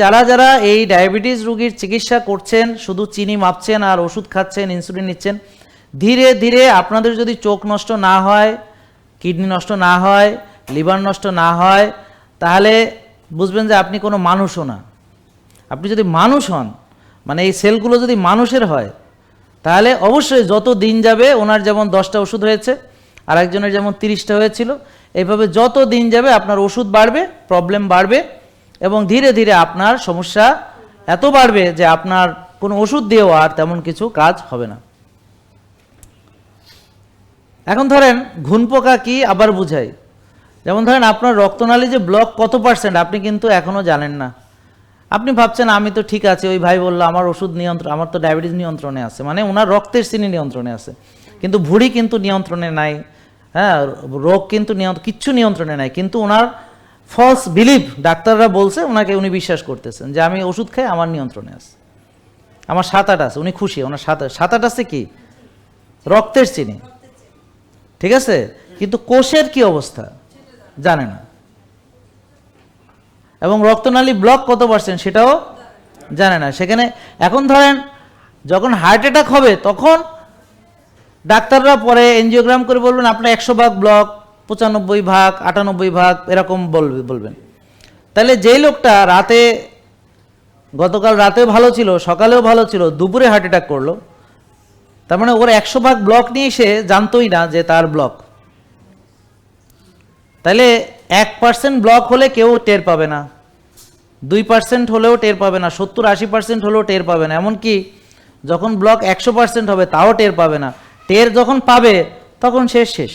যারা যারা এই ডায়াবেটিস রোগীর চিকিৎসা করছেন, শুধু চিনি মাপছেন আর ওষুধ খাচ্ছেন ইনসুলিন নিচ্ছেন, ধীরে ধীরে আপনাদের যদি চোখ নষ্ট না হয় কিডনি নষ্ট না হয় লিভার নষ্ট না হয়, তাহলে বুঝবেন যে আপনি কোনো মানুষও না। আপনি যদি মানুষ হন মানে এই সেলগুলো যদি মানুষের হয়, তাহলে অবশ্যই যত দিন যাবে ওনার যেমন দশটা ওষুধ হয়েছে আর একজনের যেমন তিরিশটা হয়েছিল, এইভাবে যত দিন যাবে আপনার ওষুধ বাড়বে প্রবলেম বাড়বে। এবং ধীরে ধীরে আপনার সমস্যা এত বাড়বে যে আপনার কোনো ওষুধ দিয়েও আর তেমন কিছু কাজ হবে না। এখন ধরেন ঘুন পোকা কি আবার বুঝাই? যেমন ধরেন আপনার রক্তনালী যে ব্লক কত পার্সেন্ট আপনি কিন্তু এখনও জানেন না। আপনি ভাবছেন, আমি তো ঠিক আছে, ওই ভাই বলল আমার ওষুধ নিয়ন্ত্রণ, আমার তো ডায়াবেটিস নিয়ন্ত্রণে আছে। মানে ওনার রক্তের চিনি নিয়ন্ত্রণে আছে। কিন্তু ভুঁড়ি কিন্তু নিয়ন্ত্রণে নাই হ্যাঁ রোগ কিন্তু নিয়ন্ত্রণ, কিচ্ছু নিয়ন্ত্রণে নাই। কিন্তু ওনার ফলস বিলিভ ডাক্তাররা বলছে, ওনাকে উনি বিশ্বাস করতেছেন যে আমি ওষুধ খাই আমার নিয়ন্ত্রণে আছে। আমার সাত আট আছে, উনি খুশি, ওনার সাত সাত আট আছে কি? রক্তের চিনি। ঠিক আছে? কিন্তু কোষের কি অবস্থা? জানে না। এবং রক্তনালী ব্লক কত পার্সেন্ট সেটাও জানে না। সেখানে এখন ধরেন, যখন হার্ট অ্যাটাক হবে, তখন ডাক্তাররা পরে এনজিওগ্রাম করে বলবেন, আপনার একশো ভাগ ব্লক পঁচানব্বই ভাগ, আটানব্বই ভাগ এরকম বলবে, বলবেন। তাহলে যেই লোকটা রাতে, গতকাল রাতেও ভালো ছিল, সকালেও ভালো ছিল, দুপুরে হার্ট অ্যাটাক করল, তার মানে ওর একশো ভাগ ব্লক নিয়ে সে জানতোই না যে তার ব্লক তাহলে এক পার্সেন্ট ব্লক হলে কেউ টের পাবে না, দুই পার্সেন্ট হলেও টের পাবে না, সত্তর আশি পার্সেন্ট হলেও টের পাবে না, এমনকি যখন ব্লক একশো পার্সেন্ট হবে তাও টের পাবে না। টের যখন পাবে, তখন সে শেষ।